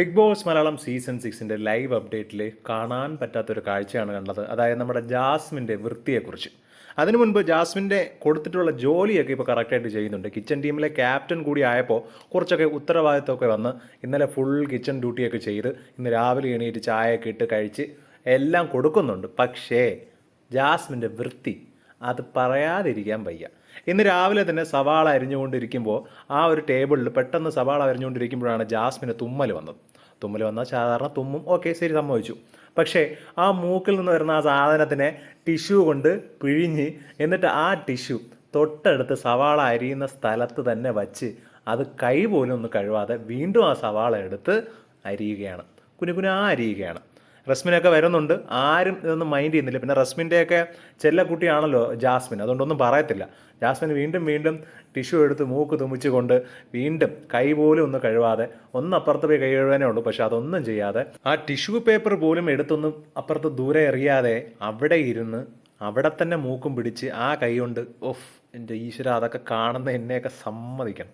Big boss Malayalam season സിക്സിന്റെ live അപ്ഡേറ്റിൽ കാണാൻ പറ്റാത്തൊരു കാഴ്ചയാണ് കണ്ടത്. അതായത് നമ്മുടെ ജാസ്മിന്റെ വൃത്തിയെക്കുറിച്ച്. അതിനു മുൻപ് ജാസ്മിന്റെ കൊടുത്തിട്ടുള്ള ജോലിയൊക്കെ ഇപ്പോൾ കറക്റ്റായിട്ട് ചെയ്യുന്നുണ്ട്. കിച്ചൺ ടീമിലെ ക്യാപ്റ്റൻ കൂടി ആയപ്പോൾ കുറച്ചൊക്കെ ഉത്തരവാദിത്തമൊക്കെ വന്ന് ഇന്നലെ ഫുൾ കിച്ചൺ ഡ്യൂട്ടിയൊക്കെ ചെയ്ത് ഇന്ന് രാവിലെ എണീറ്റ് ചായയൊക്കെ ഇട്ട് കഴിച്ച് എല്ലാം കൊടുക്കുന്നുണ്ട്. പക്ഷേ ജാസ്മിന്റെ വൃത്തി അത് പറയാതിരിക്കാൻ വയ്യ. ഇന്ന് രാവിലെ തന്നെ സവാള അരിഞ്ഞുകൊണ്ടിരിക്കുമ്പോൾ ആ ഒരു ടേബിളിൽ പെട്ടെന്ന് സവാള അരിഞ്ഞുകൊണ്ടിരിക്കുമ്പോഴാണ് ജാസ്മിന് തുമ്മൽ വന്നത്. തുമ്മൽ വന്നാൽ സാധാരണ തുമ്മും. ഓക്കെ ശരി സംഭവിച്ചു പക്ഷേ ആ മൂക്കിൽ നിന്ന് വരുന്ന ആ സാധനത്തിനെ ടിഷ്യൂ കൊണ്ട് പിഴിഞ്ഞ് എന്നിട്ട് ആ ടിഷ്യൂ തൊട്ടടുത്ത് സവാള അരിയുന്ന സ്ഥലത്ത് തന്നെ വച്ച് അത് കൈ പോലും ഒന്ന് കഴുവാതെ വീണ്ടും ആ സവാള എടുത്ത് അരിയുകയാണ്. കുനുകുനാ അരിയുകയാണ്. റസ്മിനൊക്കെ വരുന്നുണ്ട്. ആരും ഇതൊന്നും മൈൻഡ് ചെയ്യുന്നില്ല. പിന്നെ റസ്മിന്റെയൊക്കെ ചെല്ലക്കുട്ടിയാണല്ലോ ജാസ്മിൻ. അതുകൊണ്ടൊന്നും പറയത്തില്ല. ജാസ്മിൻ വീണ്ടും വീണ്ടും ടിഷ്യൂ എടുത്ത് മൂക്ക് തുമ്മിച്ചുകൊണ്ട് വീണ്ടും കൈ പോലും ഒന്ന് കഴുകാതെ ഒന്ന് അപ്പുറത്ത് പോയി കൈ കഴുകാനേ ഉള്ളൂ. പക്ഷെ അതൊന്നും ചെയ്യാതെ ആ ടിഷ്യൂ പേപ്പർ പോലും എടുത്തൊന്ന് അപ്പുറത്ത് ദൂരെ എറിയാതെ അവിടെ ഇരുന്ന് അവിടെ തന്നെ മൂക്കും പിടിച്ച് ആ കൈ കൊണ്ട് ഓഫ് എന്റെ ഈശ്വര അതൊക്കെ കാണുന്ന എന്നെയൊക്കെ സമ്മതിക്കണം.